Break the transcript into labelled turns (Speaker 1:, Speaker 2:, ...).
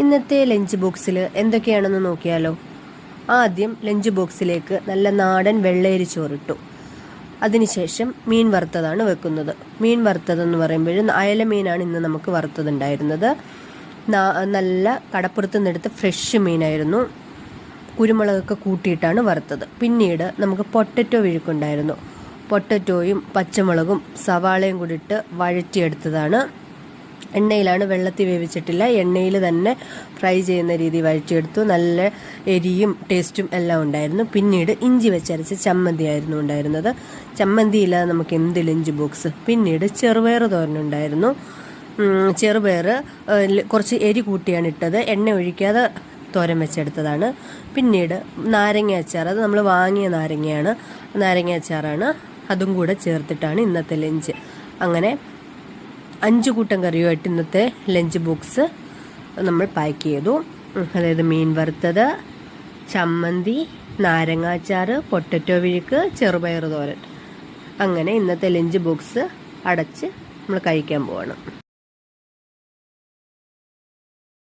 Speaker 1: ഇന്നത്തെ ലഞ്ച് ബോക്സിൽ എന്തൊക്കെയാണെന്ന് നോക്കിയാലോ? ആദ്യം ലഞ്ച് ബോക്സിലേക്ക് നല്ല നാടൻ വെള്ളയരി ചോറിട്ടു. അതിനുശേഷം മീൻ വറുത്തതാണ് വെക്കുന്നത്. മീൻ വറുത്തതെന്ന് പറയുമ്പോൾ അയല മീനാണ് ഇന്ന് നമുക്ക് വറുത്തതുണ്ടായിരുന്നത്. നല്ല കടപ്പുറത്ത് നിന്നെടുത്ത് ഫ്രഷ് മീനായിരുന്നു. കുരുമുളകൊക്കെ കൂട്ടിയിട്ടാണ് വറുത്തത്. പിന്നീട് നമുക്ക് പൊട്ടറ്റോ വിഴുക്കുണ്ടായിരുന്നു. പൊട്ടറ്റോയും പച്ചമുളകും സവാളയും കൂടിയിട്ട് വഴറ്റിയെടുത്തതാണ്. എണ്ണയിലാണ് വെള്ളത്തിൽ വേവിച്ചിട്ടില്ല. എണ്ണയിൽ തന്നെ ഫ്രൈ ചെയ്യുന്ന രീതി വഴിച്ചെടുത്തു നല്ല എരിയും ടേസ്റ്റും എല്ലാം ഉണ്ടായിരുന്നു. പിന്നീട് ഇഞ്ചി വെച്ചരച്ച് ചമ്മന്തി ആയിരുന്നു ഉണ്ടായിരുന്നത്. ചമ്മന്തി ഇല്ലാതെ നമുക്ക് എന്ത് ലഞ്ച് ബോക്സ്? പിന്നീട് ചെറുപയർ തോരനുണ്ടായിരുന്നു ചെറുപയർ കുറച്ച് എരി കൂട്ടിയാണ് ഇട്ടത്. എണ്ണ ഒഴിക്കാതെ തോരൻ വെച്ചെടുത്തതാണ്. പിന്നീട് നാരങ്ങ അച്ചാർ. അത് നമ്മൾ വാങ്ങിയ നാരങ്ങയാണ്. നാരങ്ങ അച്ചാറാണ്. അതും കൂടെ ചേർത്തിട്ടാണ് ഇന്നത്തെ ലഞ്ച്. അങ്ങനെ അഞ്ച് കൂട്ടം കറിയുമായിട്ട് ഇന്നത്തെ ലഞ്ച് ബോക്സ് നമ്മൾ പാക്ക് ചെയ്തു. അതായത് മീൻ വറുത്തത് ചമ്മന്തി നാരങ്ങാച്ചാറ് പൊട്ടറ്റോ വിഴുക്ക് ചെറുപയർ തോരൻ. അങ്ങനെ ഇന്നത്തെ ലഞ്ച് ബോക്സ് അടച്ച് നമ്മൾ കഴിക്കാൻ പോവാണ്.